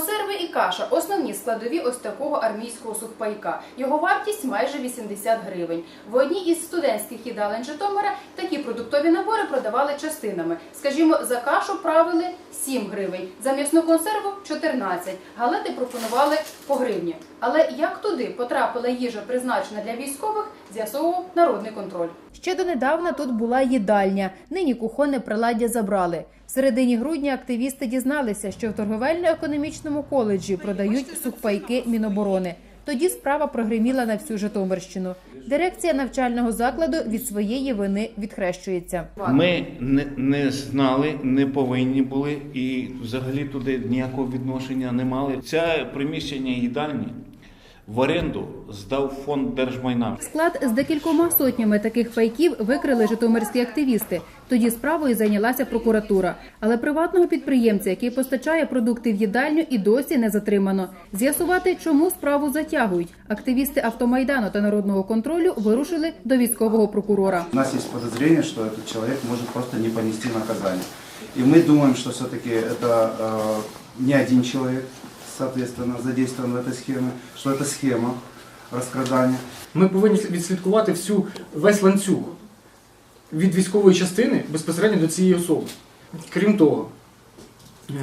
Консерви і каша основні складові ось такого армійського сухпайка. Його вартість майже 80 гривень. В одній із студентських їдалень Житомира такі продуктові набори продавали частинами. Скажімо, за кашу правили 7 гривень, за м'ясну консерву 14. Галети пропонували по гривні. Але як туди потрапила їжа, призначена для військових, з'ясовував народний контроль. Ще донедавна тут була їдальня. Нині кухонне приладдя забрали. В середині грудня активісти дізналися, що в торговельно-економічному коледжі продають сухпайки Міноборони. Тоді справа прогреміла на всю Житомирщину. Дирекція навчального закладу від своєї вини відхрещується. Ми не, не знали, не повинні були і взагалі туди ніякого відношення не мали. Це приміщення їдальні в оренду здав фонд держмайна. Склад з декількома сотнями таких пайків викрили житомирські активісти. Тоді справою зайнялася прокуратура. Але приватного підприємця, який постачає продукти в їдальню, і досі не затримано. З'ясувати, чому справу затягують. Активісти автомайдану та народного контролю вирушили до військового прокурора. У нас есть подозрение, что этот человек может просто не понести наказание. И мы думаем, что все-таки это э, не один человек, соответственно, задействован в этой схеме, что это схема раскрадания. Ми повинні відслідкувати всю весь ланцюг від військової частини безпосередньо до цієї особи. Крім того,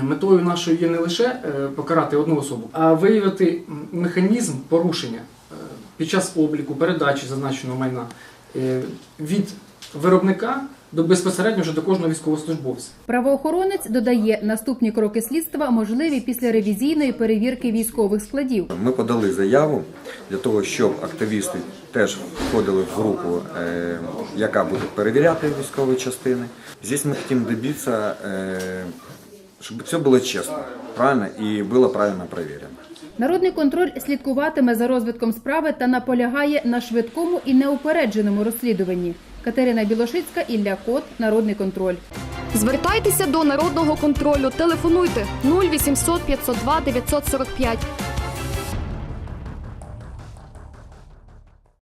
метою нашою є не лише е, покарати одну особу, а виявити механізм порушення е, під час обліку, передачі зазначеного майна е, від виробника до безпосередньо вже до кожного військовослужбовця. Правоохоронець додає, наступні кроки слідства можливі після ревізійної перевірки військових складів. Ми подали заяву для того, щоб активісти теж входили в групу, е, яка буде перевіряти військові частини. Здесь ми хочемо добитися, е, щоб все було чесно, правильно і було правильно перевірено. Народний контроль слідкуватиме за розвитком справи та наполягає на швидкому і неупередженому розслідуванні. Катерина Білошицька, Ілля Кот, Народний контроль. Звертайтеся до народного контролю. Телефонуйте 0800 502 945